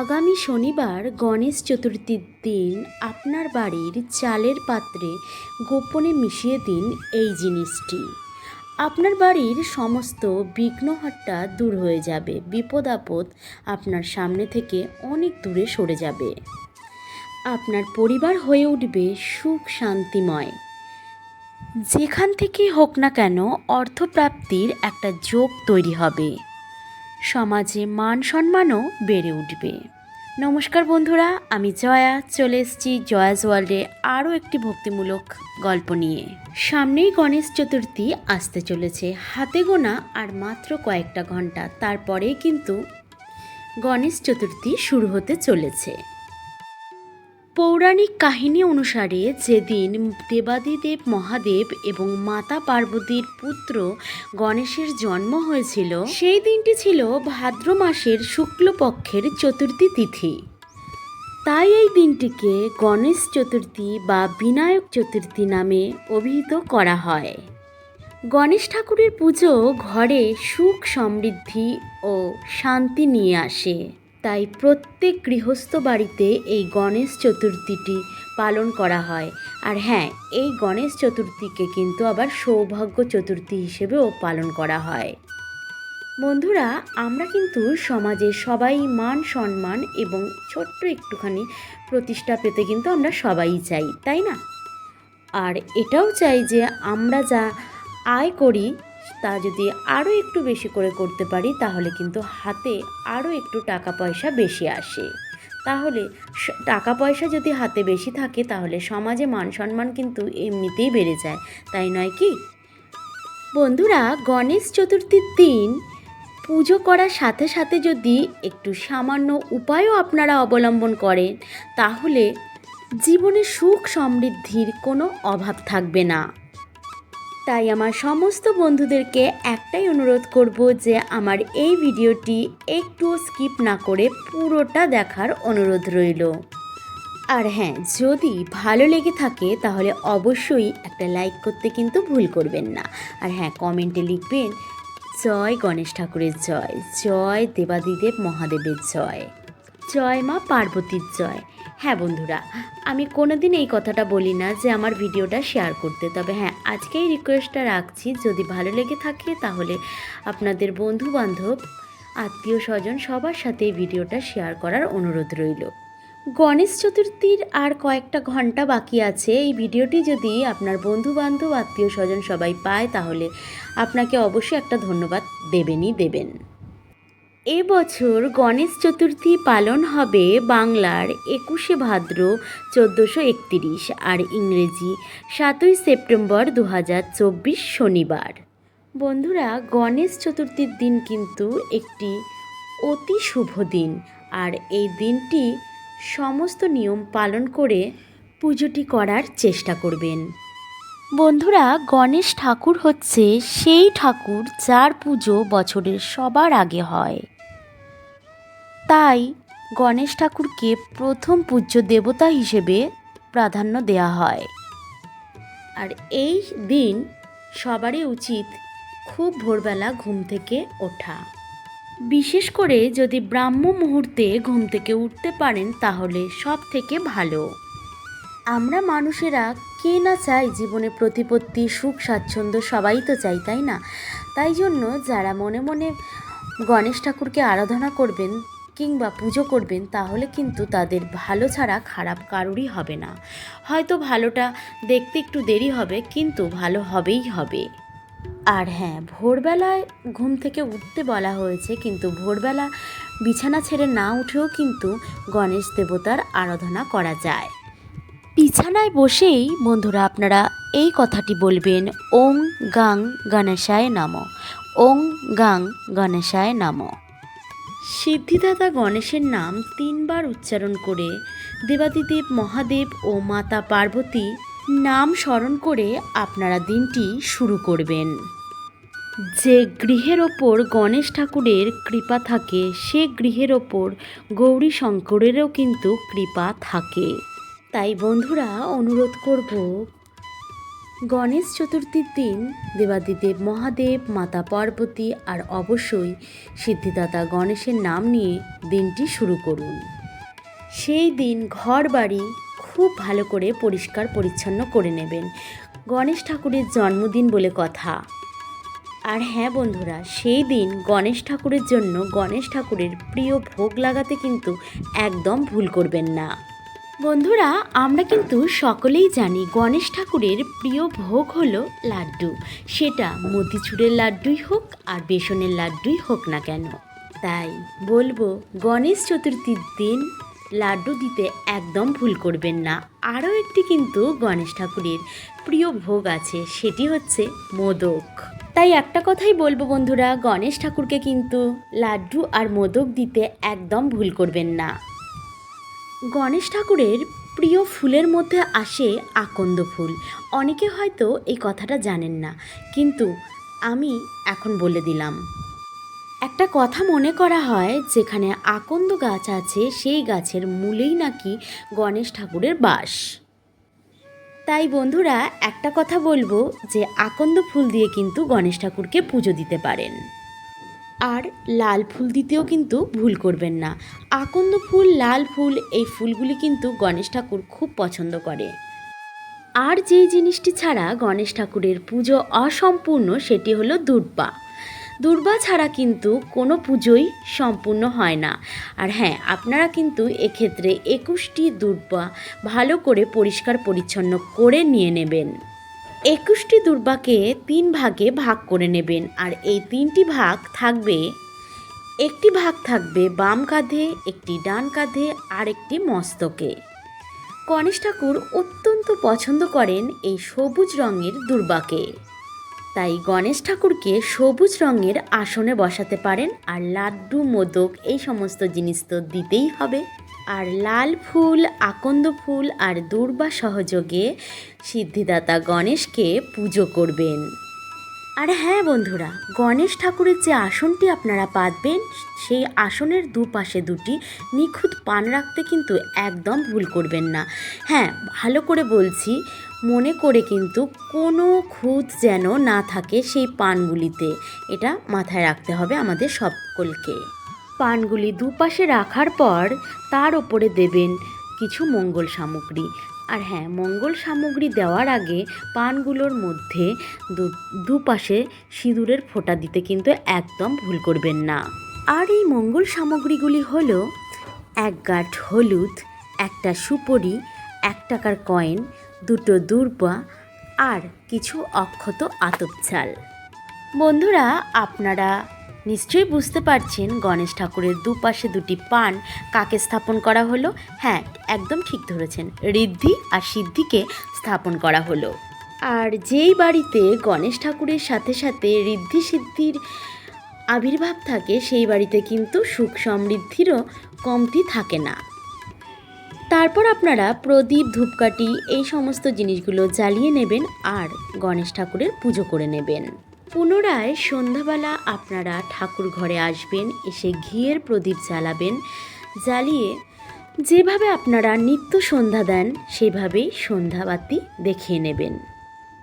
আগামী শনিবার গণেশ চতুর্থীর দিন আপনার বাড়ির চালের পাত্রে গোপনে মিশিয়ে দিন এই জিনিসটি। আপনার বাড়ির সমস্ত বিঘ্নহাট্টা দূর হয়ে যাবে বিপদ আপদ আপনার সামনে থেকে অনেক দূরে সরে যাবে। আপনার পরিবার হয়ে উঠবে সুখ শান্তিময়। যেখান থেকেই হোক না কেন অর্থপ্রাপ্তির একটা যোগ তৈরি হবে। সমাজে মান সম্মানও বেড়ে উঠবে। নমস্কার বন্ধুরা, আমি জয়া, চলে এসেছি জয়াজ ওয়ার্ল্ডে আরও একটি ভক্তিমূলক গল্প নিয়ে। সামনেই গণেশ চতুর্থী আসতে চলেছে, হাতে গোনা আর মাত্র কয়েকটা ঘণ্টা তারপরে কিন্তু গণেশ চতুর্থী শুরু হতে চলেছে। পৌরাণিক কাহিনী অনুসারে যেদিন দেবাদিদেব মহাদেব এবং মাতা পার্বতীর পুত্র গণেশের জন্ম হয়েছিল, সেই দিনটি ছিল ভাদ্র মাসের শুক্লপক্ষের চতুর্থী তিথি। তাই এই দিনটিকে গণেশ চতুর্থী বা বিনায়ক চতুর্থী নামে অভিহিত করা হয়। গণেশ ঠাকুরের পুজো ঘরে সুখ সমৃদ্ধি ও শান্তি নিয়ে আসে। তাই প্রত্যেক গৃহস্থ বাড়িতে এই গণেশ চতুর্থীটি পালন করা হয়। আর হ্যাঁ এই গণেশ চতুর্থীকে কিন্তু আবার সৌভাগ্য চতুর্থী হিসেবেও পালন করা হয়। বন্ধুরা, আমরা কিন্তু সমাজে সবাই মান সম্মান এবং ছোট্ট একটুখানি প্রতিষ্ঠা পেতে কিন্তু আমরা সবাই চাই, তাই না? আর এটাও চাই যে আমরা যা আয় করি তা যদি আরও একটু বেশি করে করতে পারি, তাহলে কিন্তু হাতে আরও একটু টাকা পয়সা বেশি আসে। তাহলে টাকা পয়সা যদি হাতে বেশি থাকে, তাহলে সমাজে মান সম্মান কিন্তু এমনিতেই বেড়ে যায়, তাই নয় কি? বন্ধুরা, গণেশ চতুর্থীর দিন পুজো করার সাথে সাথে যদি একটু সামান্য উপায়ও আপনারা অবলম্বন করেন, তাহলে জীবনে সুখ সমৃদ্ধির কোনো অভাব থাকবে না। তাই আমার সমস্ত বন্ধুদেরকে একটাই অনুরোধ করব যে আমার এই ভিডিওটি একটু স্কিপ না করে পুরোটা দেখার অনুরোধ রইল। আর হ্যাঁ যদি ভালো লেগে থাকে তাহলে অবশ্যই একটা লাইক করতে কিন্তু ভুল করবেন না। আর হ্যাঁ কমেন্টে লিখবেন, জয় গণেশ ঠাকুরের জয় জয় দেবাদিদেব মহাদেবের জয়। জয় মা, পার্বতীর জয়। হ্যাঁ বন্ধুরা, আমি কোনো দিন এই কথাটা বলি না যে আমার ভিডিওটা শেয়ার করতে। তবে হ্যাঁ আজকে এই রিকোয়েস্টটা রাখছি। যদি ভালো লেগে থাকে তাহলে আপনাদের বন্ধু বান্ধব আত্মীয় স্বজন সবার সাথে এই ভিডিওটা শেয়ার করার অনুরোধ রইল। গণেশ চতুর্থীর আর কয়েকটা ঘণ্টা বাকি আছে। এই ভিডিওটি যদি আপনার বন্ধু বান্ধব আত্মীয় স্বজন সবাই পায় তাহলে আপনাকে অবশ্যই একটা ধন্যবাদ দেবেনই দেবেন। এবছর গণেশ চতুর্থী পালন হবে বাংলার একুশে ভাদ্র চোদ্দোশো একতিরিশ আর ইংরেজি সাতই সেপ্টেম্বর দু হাজার চব্বিশ শনিবার। বন্ধুরা, গণেশ চতুর্থীর দিন কিন্তু একটি অতি শুভ দিন আর এই দিনটি সমস্ত নিয়ম পালন করে পুজোটি করার চেষ্টা করবেন। বন্ধুরা, গণেশ ঠাকুর হচ্ছে সেই ঠাকুর যার পুজো বছরের সবার আগে হয়। তাই গণেশ ঠাকুরকে প্রথম পূজ্য দেবতা হিসেবে প্রাধান্য দেওয়া হয়। আর এই দিন সবারই উচিত খুব ভোরবেলা ঘুম থেকে ওঠা। বিশেষ করে যদি ব্রাহ্ম মুহূর্তে ঘুম থেকে উঠতে পারেন তাহলে সব থেকে ভালো। আমরা মানুষেরা কে না চাই জীবনে প্রতিপত্তি, সুখ, স্বাচ্ছন্দ্য সবাই তো চাই, তাই না? তাই জন্য যারা মনে মনে গণেশ ঠাকুরকে আরাধনা করবেন কিংবা পুজো করবেন, তাহলে কিন্তু তাদের ভালো ছাড়া খারাপ কারোরই হবে না। হয়তো ভালোটা দেখতে একটু দেরি হবে, কিন্তু ভালো হবেই হবে। আর হ্যাঁ ভোরবেলায় ঘুম থেকে উঠতে বলা হয়েছে, কিন্তু ভোরবেলা বিছানা ছেড়ে না উঠেও কিন্তু গণেশ দেবতার আরাধনা করা যায়। বিছানায় বসেই বন্ধুরা আপনারা এই কথাটি বলবেন, ওং গাং গণেশায় নাম। ওং গাং গণেশায় নম। সিদ্ধিদাতা গণেশের নাম তিনবার উচ্চারণ করে দেবাদিদেব মহাদেব ও মাতা পার্বতী নাম স্মরণ করে আপনারা দিনটি শুরু করবেন। যে গৃহের ওপর গণেশ ঠাকুরের কৃপা থাকে, সে গৃহের ওপর গৌরী শঙ্করেরও কিন্তু কৃপা থাকে। তাই বন্ধুরা, অনুরোধ করব গণেশ চতুর্থীর দিন দেবাদিদেব মহাদেব, মাতা পার্বতী আর অবশ্যই সিদ্ধিদাতা গণেশের নাম নিয়ে দিনটি শুরু করুন। সেই দিন ঘর বাড়ি খুব ভালো করে পরিষ্কার পরিচ্ছন্ন করে নেবেন। গণেশ ঠাকুরের জন্মদিন বলে কথা। আর হ্যাঁ বন্ধুরা, সেই দিন গণেশ ঠাকুরের জন্য গণেশ ঠাকুরের প্রিয় ভোগ লাগাতে কিন্তু একদম ভুল করবেন না। বন্ধুরা, আমরা কিন্তু সকলেই জানি গণেশ ঠাকুরের প্রিয় ভোগ হলো লাড্ডু। সেটা মতিচুরের লাড্ডুই হোক আর বেসনের লাড্ডুই হোক না কেন। তাই বলব, গণেশ চতুর্থীর দিন লাড্ডু দিতে একদম ভুল করবেন না। আরও একটি কিন্তু গণেশ ঠাকুরের প্রিয় ভোগ আছে, সেটি হচ্ছে মোদক। তাই একটা কথাই বলব বন্ধুরা, গণেশ ঠাকুরকে কিন্তু লাড্ডু আর মোদক দিতে একদম ভুল করবেন না। গণেশ ঠাকুরের প্রিয় ফুলের মধ্যে আসে আকন্দ ফুল। অনেকে হয়তো এই কথাটা জানেন না, কিন্তু আমি এখন বলে দিলাম। একটা কথা মনে করা হয়, যেখানে আকন্দ গাছ আছে, সেই গাছের মূলেই নাকি গণেশ ঠাকুরের বাস। তাই বন্ধুরা, একটা কথা বলব যে আকন্দ ফুল দিয়ে কিন্তু গণেশ ঠাকুরকে পুজো দিতে পারেন। আর লাল ফুল দিতেও কিন্তু ভুল করবেন না। আকন্দ ফুল, লাল ফুল, এই ফুলগুলি কিন্তু গণেশ ঠাকুর খুব পছন্দ করে। আর যেই জিনিসটি ছাড়া গণেশ ঠাকুরের পুজো অসম্পূর্ণ, সেটি হলো দুর্বা। দুর্বা ছাড়া কিন্তু কোনো পুজোই সম্পূর্ণ হয় না। আর হ্যাঁ আপনারা কিন্তু এক্ষেত্রে একুশটি দুর্বা ভালো করে পরিষ্কার পরিচ্ছন্ন করে নিয়ে নেবেন। একুশটি দুর্বাকে তিন ভাগে ভাগ করে নেবেন, আর এই তিনটি ভাগ থাকবে, একটি ভাগ থাকবে বাম কাঁধে, একটি ডান কাঁধে, আর একটি মস্তকে। গণেশ ঠাকুর অত্যন্ত পছন্দ করেন এই সবুজ রঙের দুর্বাকে। তাই গণেশ ঠাকুরকে সবুজ রঙের আসনে বসাতে পারেন, আর লাড্ডু, মোদক এই সমস্ত জিনিস তো দিতেই হবে। আর লাল ফুল, আকন্দ ফুল আর দুর্বা সহযোগে সিদ্ধিদাতা গণেশকে পুজো করবেন। আর হ্যাঁ বন্ধুরা, গণেশ ঠাকুরের যে আসনটি আপনারা পাতবেন, সেই আসনের দুপাশে দুটি নিখুঁত পান রাখতে কিন্তু একদম ভুল করবেন না। হ্যাঁ ভালো করে বলছি, মনে করে কিন্তু কোনো খুঁত যেন না থাকে সেই পানগুলিতে। এটা মাথায় রাখতে হবে আমাদের সকলকে। পানগুলি দুপাশে রাখার পর তার ওপরে দেবেন কিছু মঙ্গল সামগ্রী। আর হ্যাঁ মঙ্গল সামগ্রী দেওয়ার আগে পানগুলোর মধ্যে দুপাশে সিঁদুরের ফোঁটা দিতে কিন্তু একদম ভুল করবেন না। আর এই মঙ্গল সামগ্রীগুলি হলো এক গাঁঠ হলুদ, একটা সুপরি, এক টাকার কয়েন, দুটো দূর্বা আর কিছু অক্ষত আতপ চাল বন্ধুরা, আপনারা নিশ্চয়ই বুঝতে পারছেন, গণেশ ঠাকুরের দুপাশে দুটি পান কাকে স্থাপন করা হলো? হ্যাঁ একদম ঠিক ধরেছেন, ঋদ্ধি আর সিদ্ধিকে স্থাপন করা হলো। আর যেই বাড়িতে গণেশ ঠাকুরের সাথে সাথে ঋদ্ধি সিদ্ধির আবির্ভাব থাকে, সেই বাড়িতে কিন্তু সুখ সমৃদ্ধিরও কমতি থাকে না। তারপর আপনারা প্রদীপ, ধূপকাঠি এই সমস্ত জিনিসগুলো জ্বালিয়ে নেবেন আর গণেশ ঠাকুরের পুজো করে নেবেন। পুনরায় সন্ধ্যাবেলা আপনারা ঠাকুর ঘরে আসবেন, এসে ঘিয়ের প্রদীপ জ্বালাবেন, জ্বালিয়ে যেভাবে আপনারা নিত্য সন্ধ্যা দেন, সেভাবেই সন্ধ্যাবাতি দেখিয়ে নেবেন।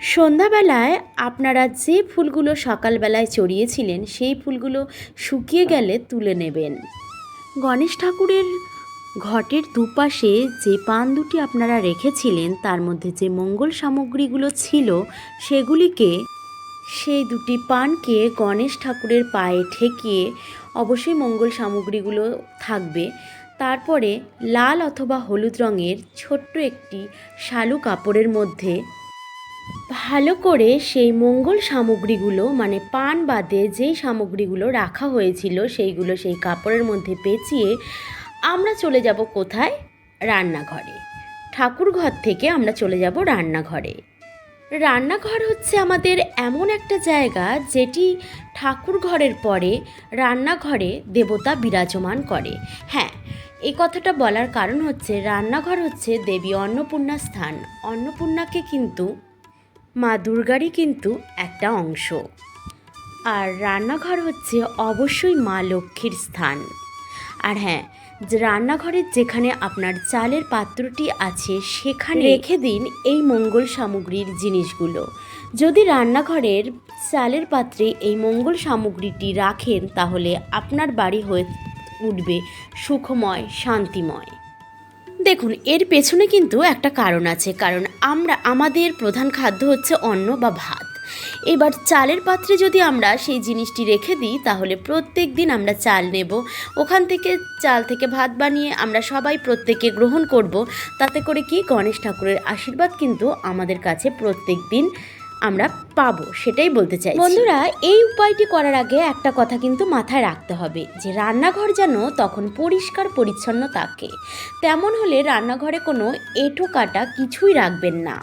সন্ধ্যাবেলায় আপনারা যে ফুলগুলো সকালবেলায় চড়িয়েছিলেন, সেই ফুলগুলো শুকিয়ে গেলে তুলে নেবেন। গণেশ ঠাকুরের ঘটের দুপাশে যে পান দুটি আপনারা রেখেছিলেন, তার মধ্যে যে মঙ্গল সামগ্রীগুলো ছিল, সেগুলিকে সেই দুটি পানকে গণেশ ঠাকুরের পায়ে ঠেকিয়ে অবশ্যই মঙ্গল সামগ্রীগুলো থাকবে। তারপরে লাল অথবা হলুদ রঙের ছোট্ট একটি শালু কাপড়ের মধ্যে ভালো করে সেই মঙ্গল সামগ্রীগুলো মানে পান বাদে যেই সামগ্রীগুলো রাখা হয়েছিল সেইগুলো সেই কাপড়ের মধ্যে পেঁচিয়ে আমরা চলে যাব কোথায়? রান্নাঘরে। ঠাকুর ঘর থেকে আমরা চলে যাব রান্নাঘরে। রান্নাঘর হচ্ছে আমাদের এমন একটা জায়গা যেটি ঠাকুর ঘরের পরে রান্নাঘরে দেবতা বিরাজমান করে। হ্যাঁ এই কথাটা বলার কারণ হচ্ছে রান্নাঘর হচ্ছে দেবী অন্নপূর্ণা স্থান। অন্নপূর্ণাকে কিন্তু, মা দুর্গারই কিন্তু একটা অংশ। আর রান্নাঘর হচ্ছে অবশ্যই মা লক্ষ্মীর স্থান। আর হ্যাঁ রান্নাঘরের যেখানে আপনার চালের পাত্রটি আছে, সেখানে রেখে দিন এই মঙ্গল সামগ্রীর জিনিসগুলো। যদি রান্নাঘরের চালের পাত্রে এই মঙ্গল সামগ্রীটি রাখেন, তাহলে আপনার বাড়ি হয়ে উঠবে সুখময়, শান্তিময়। দেখুন, এর পেছনে কিন্তু একটা কারণ আছে। কারণ আমরা, আমাদের প্রধান খাদ্য হচ্ছে অন্ন বা ভাত। এবার চালের পাত্রে যদি আমরা সেই জিনিসটি রেখে দিই, তাহলে প্রত্যেক দিন আমরা চাল নেব। ওখান থেকে চাল থেকে ভাত বানিয়ে আমরা সবাই প্রত্যেকে গ্রহণ করব। তাতে করে কি? গণেশ ঠাকুরের আশীর্বাদ কিন্তু আমাদের কাছে প্রত্যেক দিন আমরা পাবো, সেটাই বলতে চাই বন্ধুরা, এই উপায়টি করার আগে একটা কথা কিন্তু মাথায় রাখতে হবে, যে রান্নাঘর যেন তখন পরিষ্কার পরিচ্ছন্ন থাকে। তেমন হলে রান্নাঘরে কোনো এঁটো কাটা কিছুই রাখবেন না।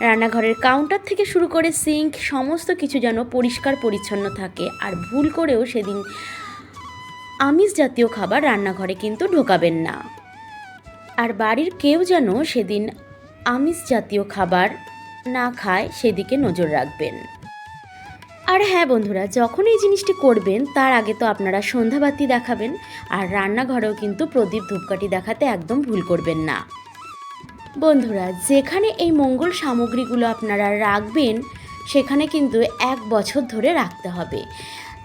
রান্নাঘরের কাউন্টার থেকে শুরু করে সিঙ্ক সমস্ত কিছু যেন পরিষ্কার পরিচ্ছন্ন থাকে। আর ভুল করেও সেদিন আমিষ জাতীয় খাবার রান্নাঘরে কিন্তু ঢোকাবেন না। আর বাড়ির কেউ যেন সেদিন আমিষ জাতীয় খাবার না খায়, সেদিকে নজর রাখবেন। আর হ্যাঁ বন্ধুরা, যখন এই জিনিসটি করবেন, তার আগে তো আপনারা সন্ধ্যাবাতি দেখাবেন। আর রান্নাঘরেও কিন্তু প্রদীপ ধূপকাঠি দেখাতে একদম ভুল করবেন না। বন্ধুরা, যেখানে এই মঙ্গল সামগ্রীগুলো আপনারা রাখবেন, সেখানে কিন্তু এক বছর ধরে রাখতে হবে।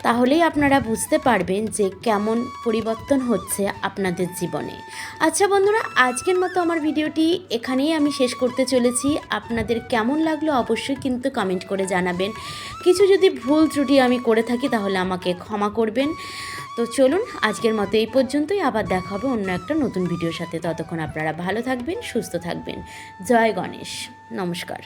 তাহলেই আপনারা বুঝতে পারবেন যে কেমন পরিবর্তন হচ্ছে আপনাদের জীবনে। আচ্ছা বন্ধুরা, আজকের মতো আমার ভিডিওটি এখানেই আমি শেষ করতে চলেছি। আপনাদের কেমন লাগল অবশ্যই কিন্তু কমেন্ট করে জানাবেন। কিছু যদি ভুল ত্রুটি আমি করে থাকি, তাহলে আমাকে ক্ষমা করবেন। তো চলুন, আজকের মতো এই পর্যন্তই। আবার দেখা হবে অন্য একটা নতুন ভিডিওর সাথে। ততক্ষণ আপনারা ভালো থাকবেন, সুস্থ থাকবেন। জয় গণেশ। নমস্কার।